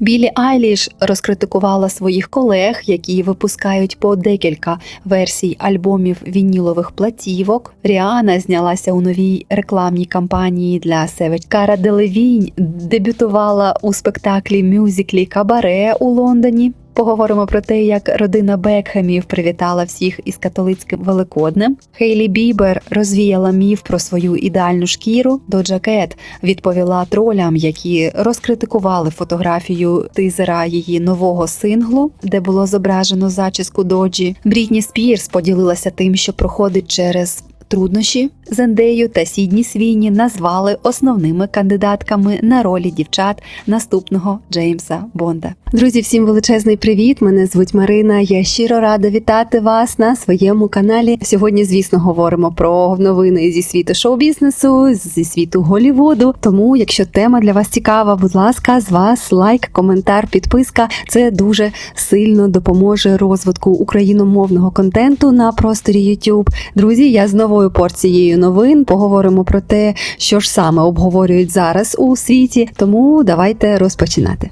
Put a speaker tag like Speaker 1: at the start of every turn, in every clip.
Speaker 1: Білі Айліш розкритикувала своїх колег, які випускають по декілька версій альбомів вінілових платівок. Ріана знялася у новій рекламній кампанії для Savage. Кара Делевінь дебютувала у спектаклі мюзиклі Кабаре у Лондоні. Поговоримо про те, як родина Бекхемів привітала всіх із католицьким великоднем. Хейлі Бібер розвіяла міф про свою ідеальну шкіру. Доджа Кет відповіла тролям, які розкритикували фотографію тизера її нового синглу, де було зображено зачіску Доджі. Брітні Спірс поділилася тим, що проходить через. Труднощі Зендею та Сідні Свіні назвали основними кандидатками на ролі дівчат наступного Джеймса Бонда. Друзі, всім величезний привіт! Мене звуть Марина. Я щиро рада вітати вас на своєму каналі. Сьогодні, звісно, говоримо про новини зі світу шоу-бізнесу, зі світу Голівуду. Тому, якщо тема для вас цікава, будь ласка, з вас лайк, коментар, підписка. Це дуже сильно допоможе розвитку україномовного контенту на просторі YouTube. Друзі, я з новою порцією новин поговоримо про те, що ж саме обговорюють зараз у світі. Тому давайте розпочинати.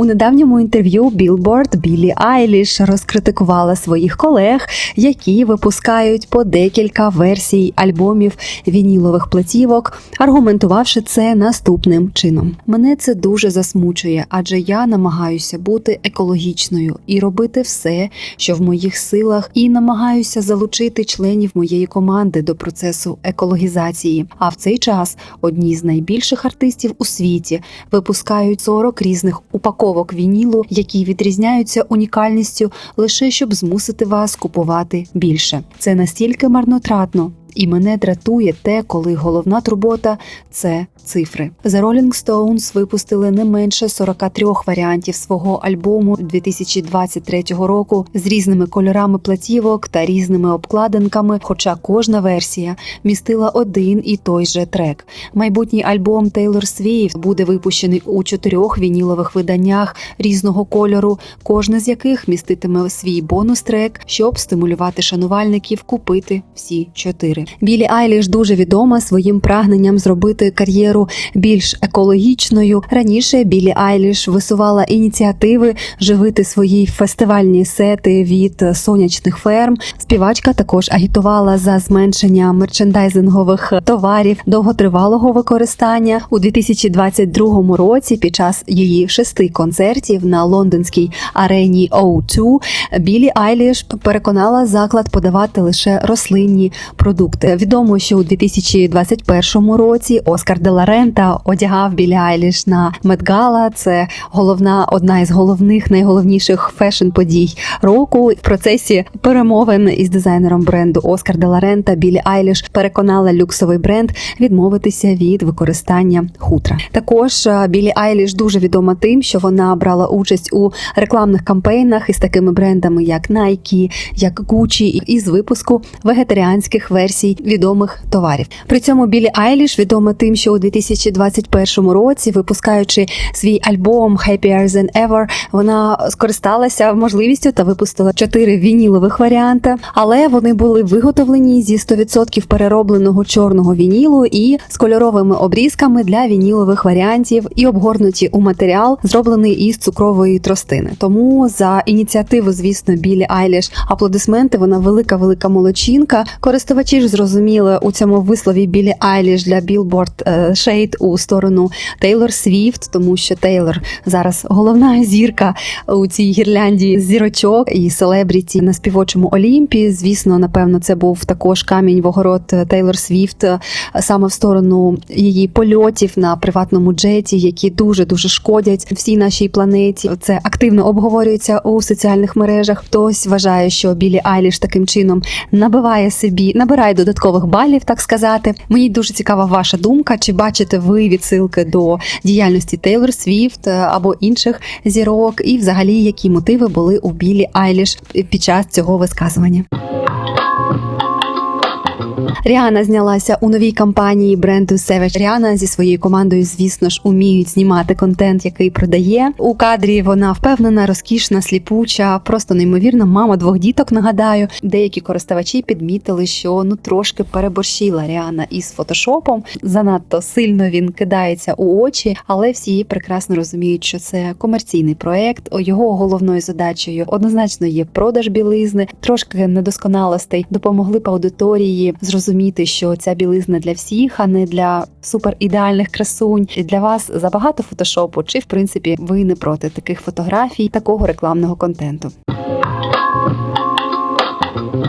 Speaker 1: У недавньому інтерв'ю Billboard Білі Айліш розкритикувала своїх колег, які випускають по декілька версій альбомів вінілових платівок, аргументувавши це наступним чином. Мене це дуже засмучує, адже я намагаюся бути екологічною і робити все, що в моїх силах, і намагаюся залучити членів моєї команди до процесу екологізації. А в цей час одні з найбільших артистів у світі випускають 40 різних упаковок вінілу, які відрізняються унікальністю лише щоб змусити вас купувати більше. Це настільки марнотратно. І мене дратує те, коли головна турбота це цифри. The Rolling Stones випустили не менше 43 варіантів свого альбому 2023 року з різними кольорами платівок та різними обкладинками. Хоча кожна версія містила один і той же трек. Майбутній альбом Taylor Swift буде випущений у чотирьох вінілових виданнях різного кольору, кожне з яких міститиме свій бонус-трек, щоб стимулювати шанувальників купити всі чотири. Білі Айліш дуже відома своїм прагненням зробити кар'єру більш екологічною. Раніше Білі Айліш висувала ініціативи живити свої фестивальні сети від сонячних ферм. Співачка також агітувала за зменшення мерчендайзингових товарів довготривалого використання у 2022 році. Під час її шести концертів на лондонській арені O2 Білі Айліш переконала заклад подавати лише рослинні продукти. Відомо, що у 2021 році Оскар де ла Рента одягав Білі Айліш на Медгала. Це головна одна із головних найголовніших фешн подій року. В процесі перемовин із дизайнером бренду Оскар де ла Рента Білі Айліш переконала люксовий бренд відмовитися від використання хутра. Також е, Білі Айліш дуже відома тим, що вона брала участь у рекламних кампейнах із такими брендами, як Nike, як Gucci, із випуску вегетаріанських версій відомих товарів. При цьому Білі Айліш відома тим, що у 2021 році, випускаючи свій альбом Happier Than Ever, вона скористалася можливістю та випустила чотири вінілових варіанти, але вони були виготовлені зі 100% переробленого чорного вінілу і з кольоровими обрізками для вінілових варіантів, і обгорнуті у матеріал, зроблений із цукрової тростини. Тому за ініціативу, звісно, Білі Айліш аплодисменти. Вона велика, велика молодчинка. Користувачі ж зрозуміли у цьому вислові Білі Айліш для Billboard е, Shade у сторону Тейлор Свіфт, тому що Тейлор зараз головна зірка у цій гірлянді зірочок і селебріті на співочому Олімпі. Звісно, напевно, це був також камінь в огород Тейлор Свіфт саме в сторону її польотів на приватному джеті, які дуже дуже шкодять всій нашій планеті. Це активно обговорюється у соціальних мережах. Хтось вважає, що Білі Айліш таким чином набиває собі, набирає додаткових балів, так сказати. Мені дуже цікава ваша думка. Чи бачите ви відсилки до діяльності Тейлор Свіфт або інших зірок, і взагалі які мотиви були у Білі Айліш під час цього висказування? Ріана знялася у новій кампанії бренду Savage. Ріана зі своєю командою, звісно ж, уміють знімати контент, який продає. У кадрі вона впевнена, розкішна, сліпуча, просто неймовірна. Мама двох діток. Нагадаю, деякі користувачі підмітили, що ну трошки переборщила Ріана із фотошопом. Занадто сильно він кидається у очі, але всі прекрасно розуміють, що це комерційний проект. Його головною задачею однозначно є продаж білизни. Трошки недосконалостей допомогли б аудиторії зрозуміти, що ця білизна для всіх, а не для супер ідеальних красунь. І Для вас забагато фотошопу, чи в принципі ви не проти таких фотографій, такого рекламного контенту.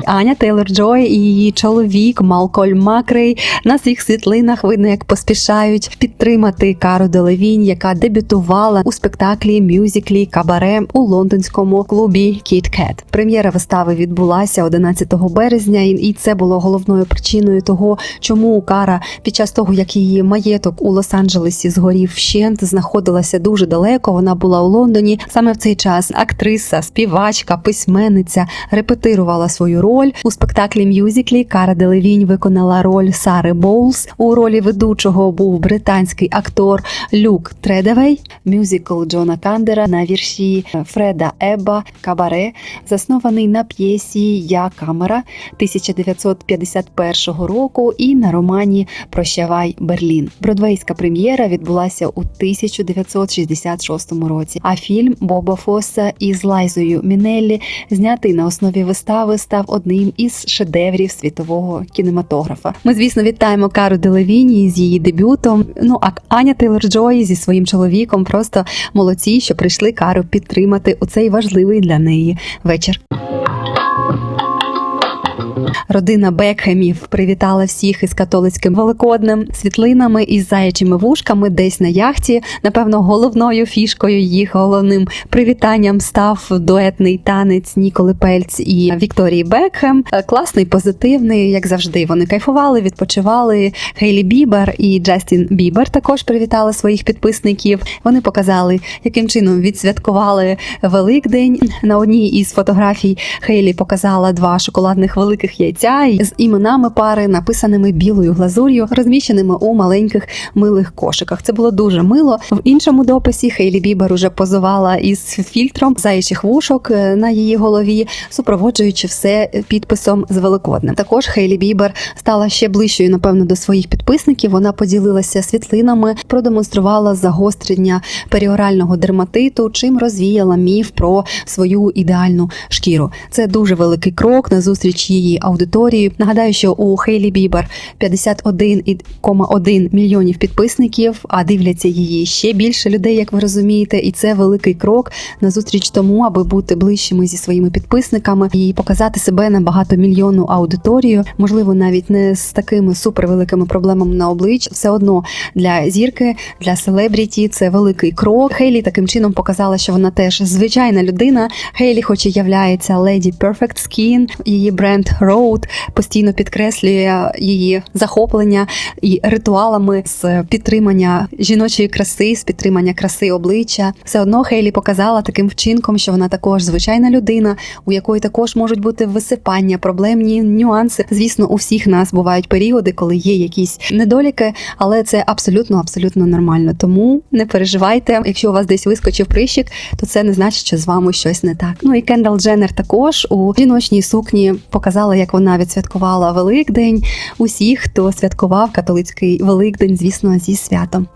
Speaker 1: Аня Тейлор Джой і її чоловік Малкольм Макрей на своїх світлинах видно, як поспішають підтримати Кару Делевінь, яка дебютувала у спектаклі мюзиклі Кабаре у лондонському клубі Кіт Кет. Прем'єра вистави відбулася 11 березня, і це було головною причиною того, чому Кара під час того, як її маєток у Лос-Анджелесі згорів вщент, знаходилася дуже далеко. Вона була у Лондоні. Саме в цей час актриса, співачка, письменниця репетирувала свою роль у спектаклі мюзиклі. Кара Делевінь виконала роль Сари Боулс. У ролі ведучого був британський актор Люк Тредевей. Мюзикл Джона Кандера на вірші Фреда Еба Кабаре, заснований на п'єсі Я Камера 1951 року і на романі Прощавай Берлін. Бродвейська прем'єра відбулася у 1966 році. А фільм Боба Фоса із Лайзою Мінеллі, знятий на основі вистави, став одним із шедеврів світового кінематографа. Ми, звісно, вітаємо Кару Делевіні з її дебютом. Ну а Аня Тейлор Джой зі своїм чоловіком просто молодці, що прийшли Кару підтримати у цей важливий для неї вечір. Родина Бекхемів привітала всіх із католицьким великоднем, світлинами із заячими вушками, десь на яхті. Напевно, головною фішкою їх головним привітанням став дуетний танець Ніколи Пельц і Вікторії Бекхем. Класний, позитивний, як завжди. Вони кайфували, відпочивали. Хейлі Бібер і Джастін Бібер також привітали своїх підписників. Вони показали, яким чином відсвяткували Великдень. На одній із фотографій Хейлі показала два шоколадних великих яйця з іменами пари, написаними білою глазур'ю, розміщеними у маленьких милих кошиках. Це було дуже мило. В іншому дописі Хейлі Бібер уже позувала із фільтром зайчих вушок е, на її голові, супроводжуючи все підписом з Великоднем. Також Хейлі Бібер стала ще ближчою, напевно, до своїх підписників. Вона поділилася світлинами, продемонструвала загострення періорального дерматиту, чим розвіяла міф про свою ідеальну шкіру. Це дуже великий крок на зустріч її аудиторії. Нагадаю, що у Хейлі Бібер 51,1 мільйонів підписників, а дивляться її ще більше людей, як ви розумієте, і це великий крок на зустріч тому, аби бути ближчими зі своїми підписниками і показати себе на багатомільйонну аудиторію. Можливо, навіть не з такими супервеликими проблемами на обличчі. Все одно для зірки, для селебріті це великий крок. Хейлі таким чином показала, що вона теж звичайна людина. Хейлі, хоч і являється леді Perfect Skin, її бренд Road постійно підкреслює її захоплення і ритуалами з підтримання жіночої краси, з підтримання краси обличчя. Все одно Хейлі показала таким вчинком, що вона також звичайна людина, у якої також можуть бути висипання, проблемні нюанси. Звісно, у всіх нас бувають періоди, коли є якісь недоліки, але це абсолютно абсолютно нормально. Тому не переживайте, якщо у вас десь вискочив прищик, то це не значить, що з вами щось не так. Ну і Кендал Дженнер також у жіночній сукні показала, як вона відсвяткувала Великдень. Усіх, хто святкував католицький Великдень, звісно, зі святом.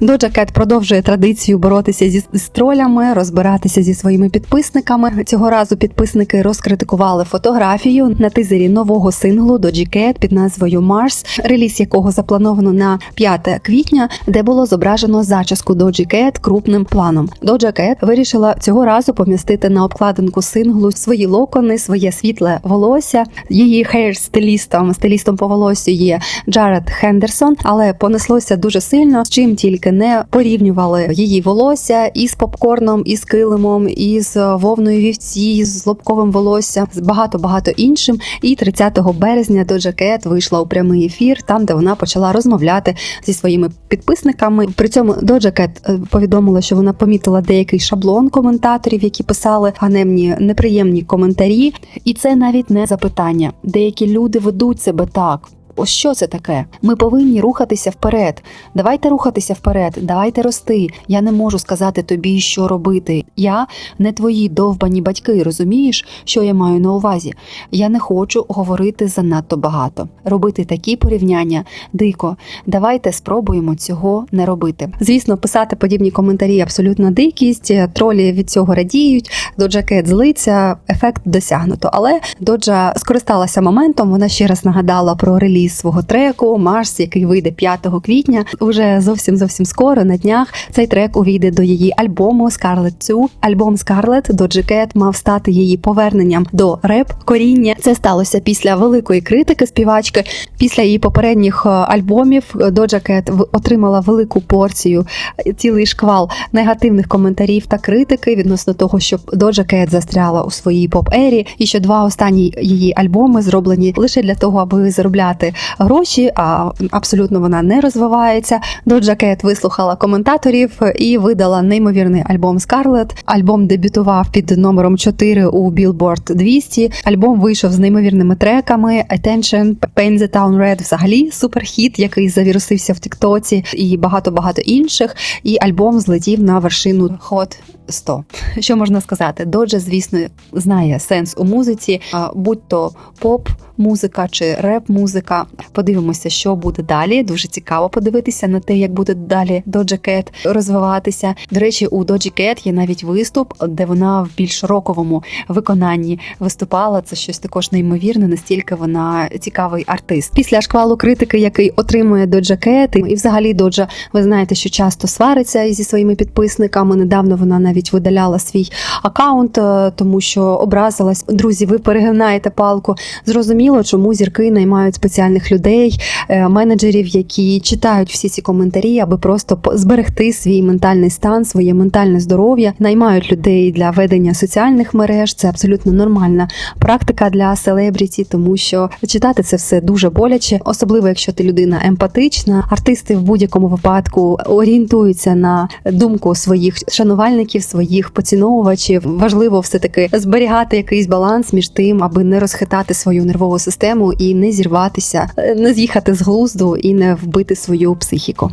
Speaker 1: Доджа Кет продовжує традицію боротися зі з тролями, розбиратися зі своїми підписниками. Цього разу підписники розкритикували фотографію на тизері нового синглу Доджі Кет під назвою Марс, реліз якого заплановано на 5 квітня, де було зображено зачіску Доджі Кет крупним планом. Доджа Кет вирішила цього разу помістити на обкладинку синглу свої локони, своє світле волосся. Її хейр-стилістом, стилістом по волосю є Джаред Хендерсон, але понеслося дуже сильно, з чим тільки не порівнювали її волосся із попкорном, із килимом, із вовною вівці, з лобковим волоссям, з багато багато іншим. І 30 березня Doja Cat вийшла у прямий ефір, там де вона почала розмовляти зі своїми підписниками. При цьому Doja Cat е, повідомила, що вона помітила деякий шаблон коментаторів, які писали ганебні неприємні коментарі. І це навіть не запитання. Деякі люди ведуть себе так. Ось що це таке? Ми повинні рухатися вперед. Давайте рухатися вперед, давайте рости. Я не можу сказати тобі, що робити. Я не твої довбані батьки, розумієш, що я маю на увазі? Я не хочу говорити занадто багато. Робити такі порівняння дико. Давайте спробуємо цього не робити. Звісно, писати подібні коментарі абсолютно дикість. Тролі від цього радіють. Доджа Кет злиться, ефект досягнуто. Але Доджа скористалася моментом. Вона ще раз нагадала про реліз свого треку Марс, який вийде 5 квітня. Уже зовсім зовсім скоро на днях цей трек увійде до її альбому Scarlet 2. Альбом Scarlet Doja Cat мав стати її поверненням до реп коріння. Це сталося після великої критики співачки. Після її попередніх е, альбомів Doja Cat в- отримала велику порцію, е, цілий шквал негативних коментарів та критики відносно того, що Doja Cat застряла у своїй поп-ері, і що два останні її альбоми зроблені лише для того, аби заробляти гроші. А абсолютно вона не розвивається. Doja Cat вислухала коментаторів і видала неймовірний альбом Scarlet. Альбом дебютував під номером 4 у Billboard 200. Альбом вийшов з неймовірними треками Attention, Paint the Town Red взагалі суперхіт, який завірусився в Тіктоці, і багато багато інших. І альбом злетів на вершину Hot 100. Що можна сказати? Доджа, звісно, знає сенс у музиці, а, будь то поп. Музика чи реп-музика. Подивимося, що буде далі. Дуже цікаво подивитися на те, як буде далі Doja Cat розвиватися. До речі, у Doja Cat є навіть виступ, де вона в більш роковому виконанні виступала. Це щось також неймовірне, настільки вона цікавий артист. Після шквалу критики, який отримує Doja Cat, і взагалі Доджа, ви знаєте, що часто свариться зі своїми підписниками. Недавно вона навіть видаляла свій аккаунт, е, тому що образилась. Друзі, ви перегинаєте палку. Зрозуміло, чому зірки наймають спеціальних людей, е, менеджерів, які читають всі ці коментарі, аби просто зберегти свій ментальний стан, своє ментальне здоров'я, наймають людей для ведення соціальних мереж. Це абсолютно нормальна практика для селебріті, тому що читати це все дуже боляче, особливо якщо ти людина емпатична. Артисти в будь-якому випадку орієнтуються на думку своїх шанувальників, своїх поціновувачів. Важливо все таки зберігати якийсь баланс між тим, аби не розхитати свою нервову систему і не зірватися, е, не з'їхати з глузду і не вбити свою психіку.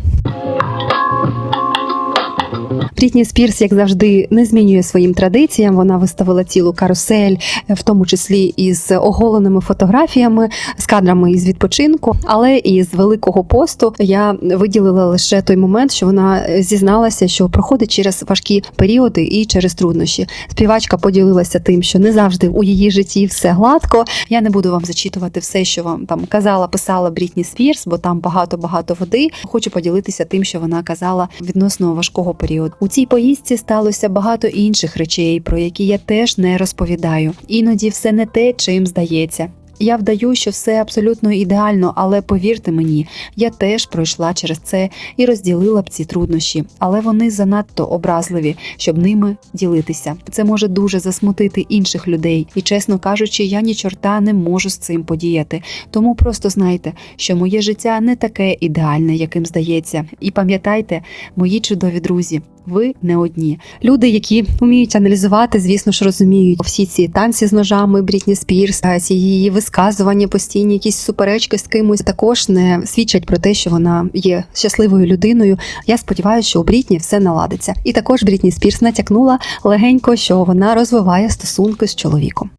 Speaker 1: Брітні Спірс, як завжди, не змінює своїм традиціям. Вона виставила цілу карусель, е, в тому числі із оголеними фотографіями, з кадрами із відпочинку. Але із великого посту я виділила лише той момент, що вона е, зізналася, що проходить через важкі періоди і через труднощі. Співачка поділилася тим, що не завжди у її житті все гладко. Я не буду вам зачитувати все, що вам там казала, писала Брітні Спірс, бо там багато багато води. Хочу поділитися тим, що вона казала відносно важкого періоду. Цій поїздці сталося багато інших речей, про які я теж не розповідаю. Іноді все не те, чим здається. Я вдаю, що все абсолютно ідеально, але повірте мені, я теж пройшла через це і розділила б ці труднощі, але вони занадто образливі, щоб ними ділитися. Це може дуже засмутити інших людей, і чесно кажучи, я ні чорта не можу з цим подіяти. Тому просто знайте, що моє життя не таке ідеальне, яким здається. І пам'ятайте, мої чудові друзі. Ви не одні люди, які вміють аналізувати, звісно ж розуміють всі ці танці з ножами Брітні Спірс, ці її висказування, постійні якісь суперечки з кимось також не свідчать про те, що вона є щасливою людиною. Я сподіваюся, що у Брітні все наладиться. І також Брітні Спірс натякнула легенько, що вона розвиває стосунки з чоловіком.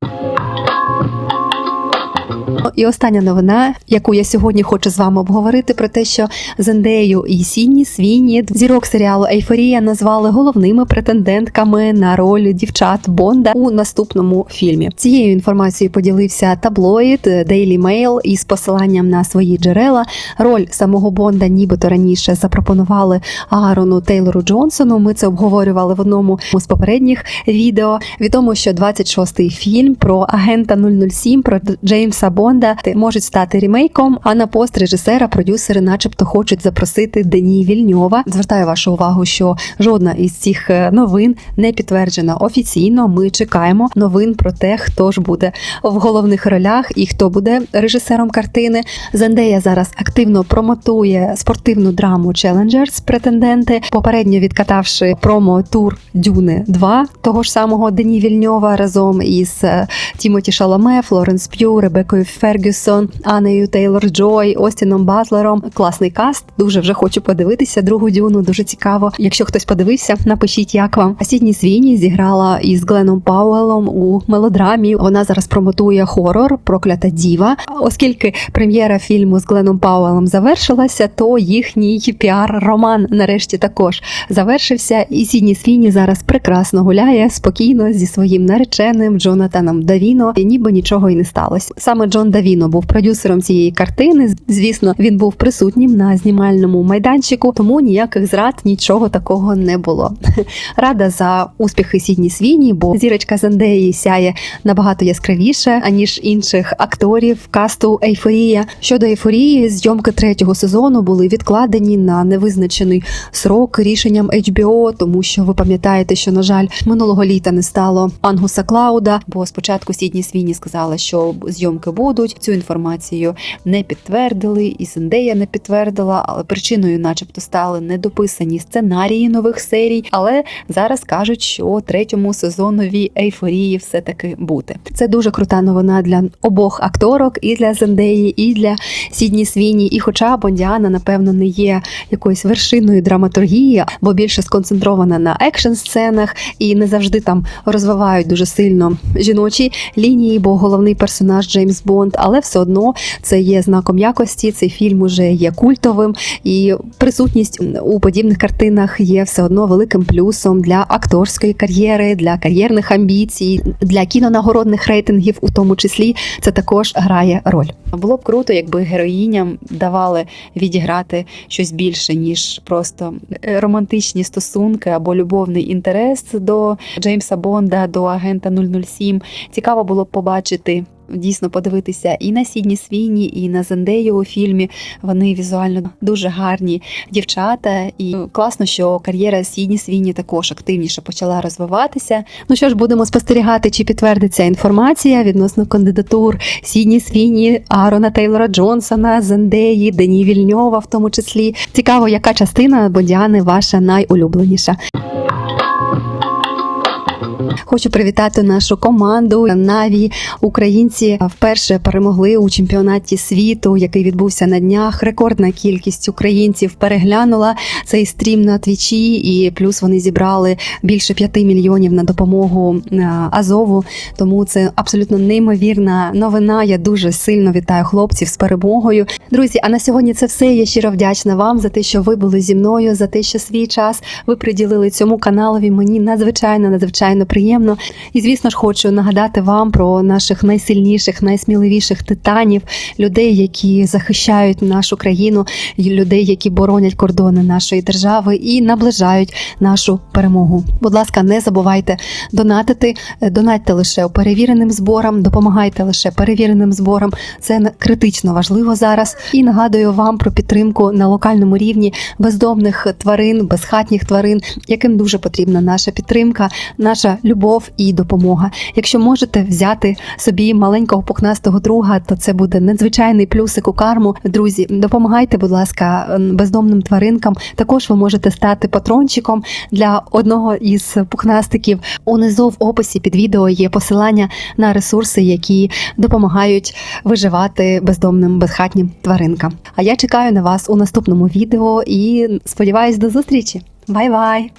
Speaker 1: І остання новина, яку я сьогодні хочу з вами обговорити, про те, що Зендею і Сінні Свіні зірок серіалу Ейфорія назвали головними претендентками на роль дівчат Бонда у наступному фільмі. Цією інформацією поділився таблоїд Daily Mail із посиланням на свої джерела. Роль самого Бонда, нібито раніше запропонували Аарону Тейлору Джонсону. Ми це обговорювали в одному з попередніх відео. Відомо, що 26-й фільм про агента 007, про Джеймса Бонда Бонда можуть стати ремейком. А на пост режисера продюсери, начебто, хочуть запросити Дені Вільньова. Звертаю вашу увагу, що жодна із цих е, новин не підтверджена офіційно. Ми чекаємо новин про те, хто ж буде в головних ролях і хто буде режисером картини. Зендея зараз активно промотує спортивну драму Challengers претенденти, попередньо відкатавши промо-тур Дюни 2 того ж самого Дені Вільньова разом із е, Тімоті Шаломе, Флоренс П'ю, Ребекою Фергюсон, Анею Тейлор Джой, Остіном Батлером. Класний каст. Дуже вже хочу подивитися другу дюну. Дуже цікаво. Якщо хтось подивився, напишіть, як вам. А Сідні Свіні зіграла із Гленом Пауелом у мелодрамі. Вона зараз промотує хорор Проклята діва. Оскільки прем'єра фільму з Гленом Пауелом завершилася, то їхній піар-роман нарешті також завершився. І Сідні Свіні зараз прекрасно гуляє спокійно зі своїм нареченим Джонатаном Давіно, і ніби нічого і не сталося. Саме Джон Давіно був продюсером цієї картини. Звісно, він був присутнім на знімальному майданчику, тому ніяких зрад нічого такого не було. Рада за успіхи Сідні Свіні, бо зірочка Зендеї сяє набагато яскравіше аніж інших акторів касту Ейфорія. Щодо ейфорії, зйомки третього сезону були відкладені на невизначений срок рішенням HBO, тому що ви пам'ятаєте, що на жаль минулого літа не стало Ангуса Клауда. Бо спочатку Сідні Свіні сказала, що зйомки будуть. Цю інформацію не підтвердили, і Зендея не підтвердила, але причиною, начебто, стали недописані сценарії нових серій. Але зараз кажуть, що третьому сезонові ейфорії все таки бути. Це дуже крута новина для обох акторок, і для Зендеї, і для Сідні Свіні. І хоча Бондіана, напевно, не є якоюсь вершиною драматургії, бо більше сконцентрована на екшн сценах і не завжди там розвивають дуже сильно жіночі лінії, бо головний персонаж Джеймс Бонд, але все одно це є знаком якості. Цей фільм уже є культовим, і присутність у подібних картинах є все одно великим плюсом для акторської кар'єри, для кар'єрних амбіцій, для кінонагородних рейтингів, у тому числі це також грає роль. Було б круто, якби героїням давали відіграти щось більше ніж просто е, романтичні стосунки або любовний інтерес до Джеймса Бонда, до агента 007. Цікаво було б побачити. Дійсно подивитися і на Сідні Свіні, і на Зендею у фільмі. Вони візуально дуже гарні дівчата, і класно, що кар'єра Сідні Свіні також активніше почала розвиватися. Ну що ж, будемо спостерігати, чи підтвердиться інформація відносно кандидатур Сідні Свіні, Аарона Тейлора Джонсона, Зендеї, Дені Вільньова, в тому числі. Цікаво, яка частина Бондіани ваша найулюбленіша. Хочу привітати нашу команду Наві. Українці вперше перемогли у чемпіонаті світу, який відбувся на днях. Рекордна кількість українців переглянула цей стрім на твічі, і плюс вони зібрали більше 5 мільйонів на допомогу е, Азову. Тому це абсолютно неймовірна новина. Я дуже сильно вітаю хлопців з перемогою. Друзі, а на сьогодні це все. Я щиро вдячна вам за те, що ви були зі мною, за те, що свій час ви приділили цьому каналові. Мені надзвичайно, надзвичайно приємно. І звісно ж, хочу нагадати вам про наших найсильніших, найсміливіших титанів, людей, які захищають нашу країну, людей, які боронять кордони нашої держави і наближають нашу перемогу. Будь ласка, не забувайте донатити, донатьте лише перевіреним зборам, допомагайте лише перевіреним зборам. Це критично важливо зараз. І нагадую вам про підтримку на локальному рівні бездомних тварин, безхатніх тварин, яким дуже потрібна наша підтримка, наша любов і допомога. Якщо можете взяти собі маленького пухнастого друга, то це буде надзвичайний плюсик у карму. Друзі, допомагайте, будь ласка, бездомним тваринкам. Також ви можете стати патрончиком для одного із пухнастиків. Унизу в описі під відео є посилання на ресурси, які допомагають виживати бездомним безхатнім тваринкам. А я чекаю на вас у наступному відео і сподіваюсь до зустрічі. Бай-бай!